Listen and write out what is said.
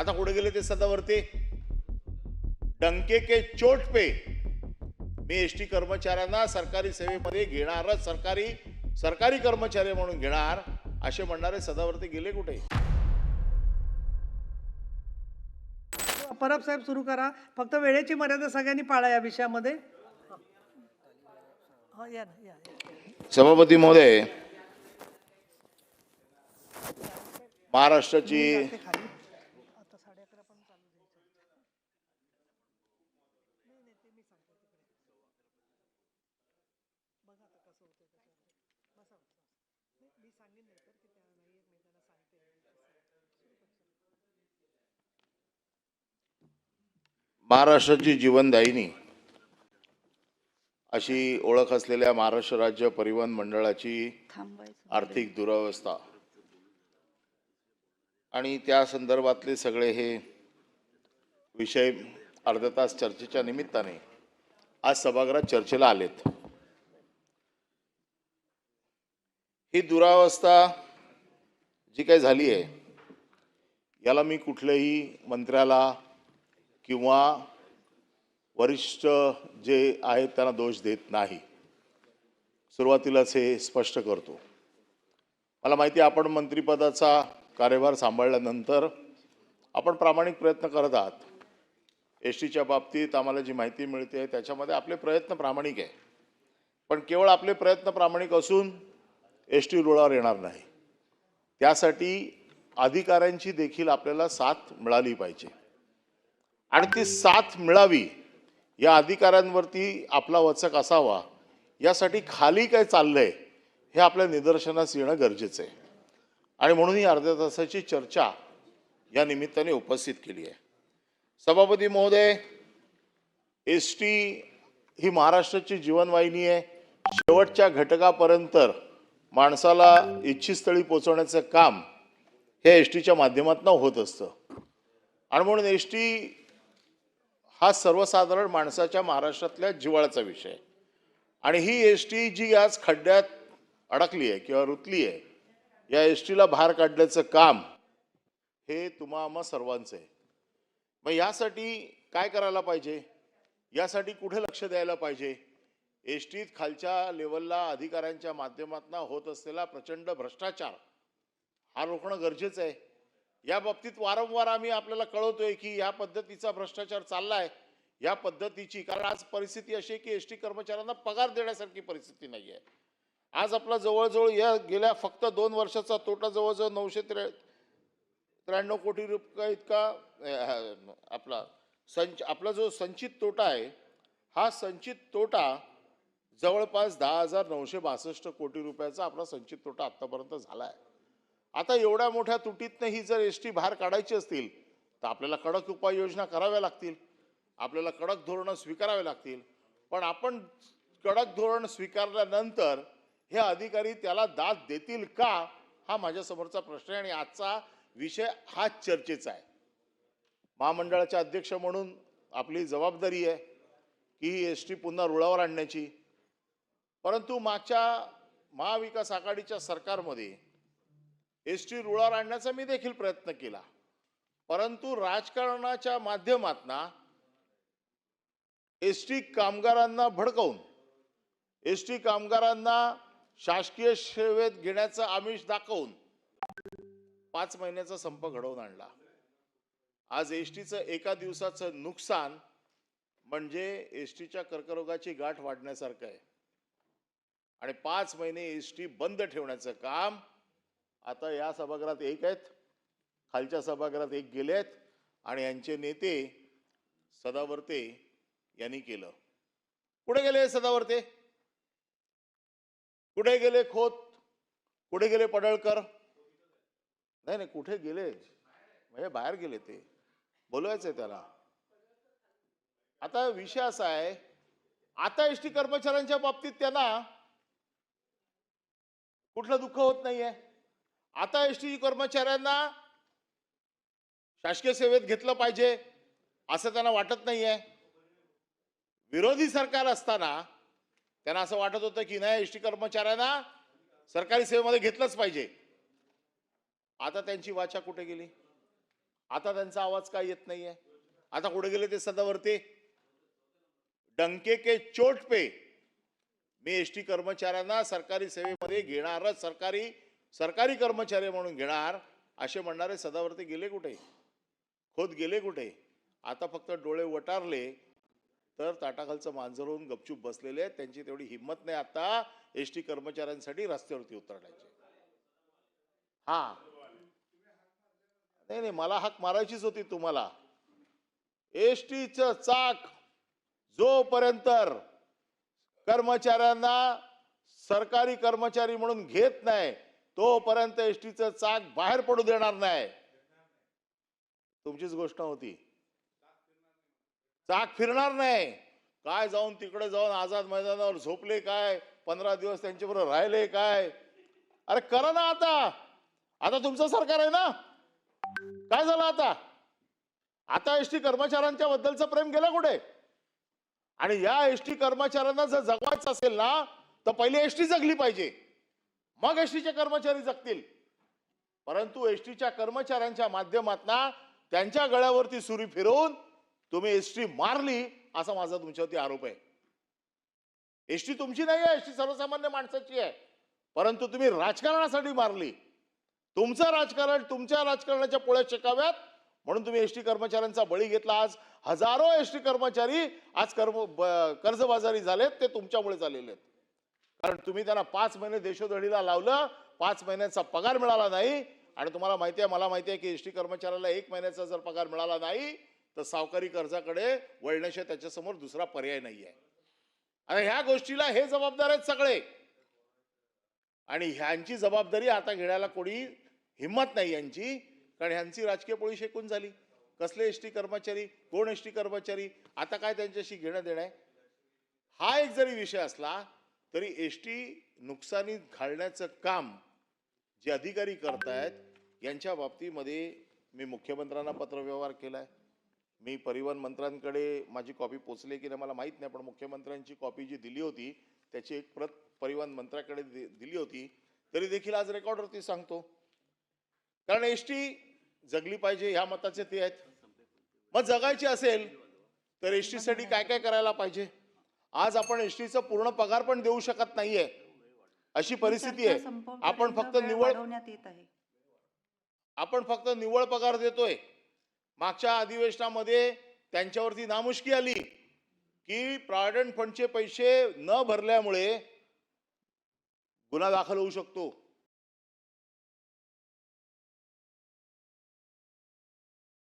आता कुठे गेले ते सदावरती? डंके के चोट पे. मी एस टी कर्मचाऱ्यांना सरकारी सेवेमध्ये घेणारच सरकारी सरकारी कर्मचारी म्हणून घेणार असे म्हणणारे सदावरती गेले कुठे? परब साहेब सुरू करा. फक्त वेळेची मर्यादा सगळ्यांनी पाळा या विषयामध्ये. हा. सभापती महोदय महाराष्ट्राची ते खाली आता साडे अकरा पण चालू द्यायचं. नाही, नाही, ते मी सांगते तिकडे. बघा आता कसं होतंय त्याच्यामध्ये. मी सांगेन नंतर की त्या नाही त्यांना सांगते महाराष्ट्राची जीवनदायिनी अशी ओळख असलेल्या महाराष्ट्र राज्य परिवहन मंडळाची आर्थिक दुरावस्था. आणि त्या संदर्भातले सगळे हे विषय अर्धा तास चर्चेच्या निमित्ताने आज सभागृहात चर्चेला आलेत. ही दुरावस्था जी काही झाली आहे याला मी कुठल्याही मंत्र्याला किंवा वरिष्ठ जे आहेत त्यांना दोष देत नाही. सुरुवातीलाच हे स्पष्ट करतो. मला माहिती आहे आपण मंत्रिपदाचा कार्यभार सांभाळल्यानंतर आपण प्रामाणिक प्रयत्न करत आहात. एस टीच्या बाबतीत आम्हाला जी माहिती मिळते त्याच्यामध्ये आपले प्रयत्न प्रामाणिक आहे. पण केवळ आपले प्रयत्न प्रामाणिक असून एस टी रुळावर येणार नाही. त्यासाठी अधिकाऱ्यांची देखील आपल्याला साथ मिळाली पाहिजे. आणि ती साथ मिळावी या अधिकाऱ्यांवरती आपला वचक असावा यासाठी खाली काय चाललंय हे आपल्या निदर्शनास येणं गरजेचं आहे. आणि म्हणून ही अर्ध्या तासाची चर्चा या निमित्ताने उपस्थित केली आहे. सभापती महोदय एस टी ही महाराष्ट्राची जीवनवाहिनी आहे. शेवटच्या घटकापर्यंत माणसाला इच्छितस्थळी पोचवण्याचं पोहोचवण्याचं काम हे एस टीच्या माध्यमातून होत असतं. आणि म्हणून एस टी हा सर्वसाधारण माणसाच्या महाराष्ट्रातल्या जिव्हाळ्याचा विषय. आहे. आणि ही एस टी जी आज खड्ड्यात अडकली आहे किंवा रुतली आहे या एस टीला बाहेर काढण्याचं काम हे तुम्हा आम्हा सर्वांचं आहे. मग यासाठी काय करायला पाहिजे? यासाठी कुठे लक्ष द्यायला पाहिजे? एस टीत खालच्या लेवलला अधिकाऱ्यांच्या माध्यमातून होत असलेला प्रचंड भ्रष्टाचार. हा रोखणं गरजेचं आहे. या बाबतीत वारंवार आम्ही आपल्याला कळवतोय की या पद्धतीचा भ्रष्टाचार चाललाय. या पद्धतीची कारण आज परिस्थिती अशी आहे की एस टी कर्मचाऱ्यांना पगार देण्यासारखी परिस्थिती नाही आहे आज आपला जवळजवळ या गेल्या फक्त दोन वर्षाचा तोटा जवळजवळ नऊशे त्र्या त्र्याण्णव कोटी रुपये इतका आपला संच आपला जो संचित तोटा आहे हा संचित तोटा जवळपास दहा हजार नऊशे बासष्ट कोटी रुपयाचा आपला संचित तोटा आतापर्यंत झाला आहे आता एवढ्या मोठ्या तुटीतनं ही जर एस टी बाहेर काढायची असतील तर आपल्याला कडक उपाययोजना कराव्या लागतील. आपल्याला कडक धोरणं स्वीकारावे लागतील. पण आपण कडक धोरण स्वीकारल्यानंतर हे अधिकारी त्याला दाद देतील का हा माझ्यासमोरचा प्रश्न आहे आणि आजचा विषय हा चर्चेचा आहे. महामंडळाचे अध्यक्ष म्हणून आपली जबाबदारी आहे की ही एस टी पुन्हा रुळावर आणण्याची. परंतु मागच्या महाविकास आघाडीच्या सरकारमध्ये एस टी रुळावर आणण्याचा मी देखील प्रयत्न केला. परंतु राजकारणाच्या माध्यमातना एस टी कामगारांना भडकवून एस टी कामगारांना शासकीय सेवेत घेण्याचं आमिष दाखवून पाच महिन्याचा संप घडवून आणला. आज एस टीचं एका दिवसाचं नुकसान म्हणजे एस टीच्या कर्करोगाची गाठ वाढण्यासारखं आहे. आणि पाच महिने एस टी बंद ठेवण्याचं काम आता या सभागृहात एक आहेत खालच्या सभागृहात एक गेले आहेत आणि यांचे नेते सदावर्ते यांनी केलं. कुठे गेले सदावर्ते? कुठे गेले खोत? कुठे गेले पडळकर? नाही नाही कुठे गेले? म्हणजे बाहेर गेले ते. बोलवायचंय त्याला. आता विषय असा आहे आता एस टी कर्मचाऱ्यांच्या बाबतीत त्यांना कुठलं दुःख होत नाहीये. आता एस टी कर्मचाऱ्यांना शासकीय सेवेत घेतलं पाहिजे असं त्यांना वाटत नाहीये. विरोधी सरकार असताना त्यांना असं वाटत होतं की नाही एस टी कर्मचाऱ्यांना सरकारी सेवेमध्ये घेतलंच पाहिजे. आता त्यांची वाचा कुठे गेली? आता त्यांचा आवाज काय येत नाहीये? आता कुठे गेले ते सदावरती? डंके के चोट पे मी एस टी कर्मचाऱ्यांना सरकारी सेवेमध्ये घेणारच सरकारी सरकारी कर्मचारी म्हणून घेणार असे म्हणणारे सदावरती गेले कुठे? खोद गेले कुठे? आता फक्त डोळे वटारले तर ताटाखालचं मांजर होऊन गपचूप बसलेले आहेत. त्यांची तेवढी हिंमत नाही आता एस टी कर्मचाऱ्यांसाठी रस्त्यावरती उतरण्याची. हा. नाही नाही मला हाक मारायचीच होती तुम्हाला. एस टीचं चाक जोपर्यंत कर्मचाऱ्यांना सरकारी कर्मचारी म्हणून घेत नाही तोपर्यंत एस टीचं चाक बाहेर पडू देणार नाही. तुमचीच गोष्ट होती. चाक फिरणार नाही. काय जाऊन तिकडे जाऊन आझाद मैदानावर झोपले काय? पंधरा दिवस त्यांच्याबरोबर राहिले काय? अरे करा ना आता. आता तुमचं सरकार आहे ना? काय झालं आता? आता एस टी कर्मचाऱ्यांच्या बद्दलचं प्रेम गेलं कुठे? आणि या एस टी कर्मचाऱ्यांना जर जगवायचं असेल ना तर पहिले एस टी जगली पाहिजे. मग एस टीचे कर्मचारी जगतील. परंतु एस टीच्या कर्मचाऱ्यांच्या माध्यमातना त्यांच्या गळ्यावरती सुरी फिरवून तुम्ही एस टी मारली असा माझा तुमच्यावरती आरोप आहे. एस टी तुमची नाही आहे एस टी सर्वसामान्य माणसाची आहे. परंतु तुम्ही राजकारणासाठी मारली. तुमचं राजकारण तुमच्या राजकारणाच्या पोळ्या शिकाव्यात म्हणून तुम्ही एस टी कर्मचाऱ्यांचा बळी घेतला आज. हजारो एस टी कर्मचारी आज कर्म कर्जबाजारी झालेत ते तुमच्यामुळे झालेले आहेत. कारण तुम्ही त्यांना पाच महिने देशोधडीला लावलं पाच महिन्याचा पगार मिळाला नाही. आणि तुम्हाला माहिती आहे मला माहिती आहे की एस टी कर्मचाऱ्याला एक महिन्याचा जर पगार मिळाला नाही तर सावकारी कर्जाकडे वळण्याशिवाय त्याच्यासमोर दुसरा पर्याय नाही आहे. आणि ह्या गोष्टीला हे जबाबदार आहेत सगळे. आणि ह्यांची जबाबदारी आता घेण्याला कोणी हिंमत नाही यांची. कारण ह्यांची राजकीय पोळी शेकून झाली. कसले एस टी कर्मचारी कोण एस टी कर्मचारी आता काय त्यांच्याशी घेणं देणं आहे? हा एक जरी विषय असला तरी एस टी नुकसानीत घालण्याचं काम जे अधिकारी करतायत यांच्या बाबतीमध्ये मी मुख्यमंत्र्यांना पत्रव्यवहार केलाय. मी परिवहन मंत्र्यांकडे माझी कॉपी पोचली की नाही मला माहीत नाही पण मुख्यमंत्र्यांची कॉपी जी दिली होती त्याची एक प्रत परिवहन मंत्र्याकडे दिली होती तरी देखील आज रेकॉर्डवरती सांगतो. कारण एस टी जगली पाहिजे ह्या मताचे ते आहेत. मग जगायची असेल तर एससाठी काय काय करायला पाहिजे? आज आपण एस टीचा पूर्ण पगार पण देऊ शकत नाहीये. अशी परिस्थिती आहे. आपण फक्त आहे. आपण फक्त निव्वळ पगार देतोय. मागच्या अधिवेशनामध्ये त्यांच्यावरती नामुष्की आली की प्रॉव्हिडंट फंडचे पैसे न भरल्यामुळे गुन्हा दाखल होऊ शकतो.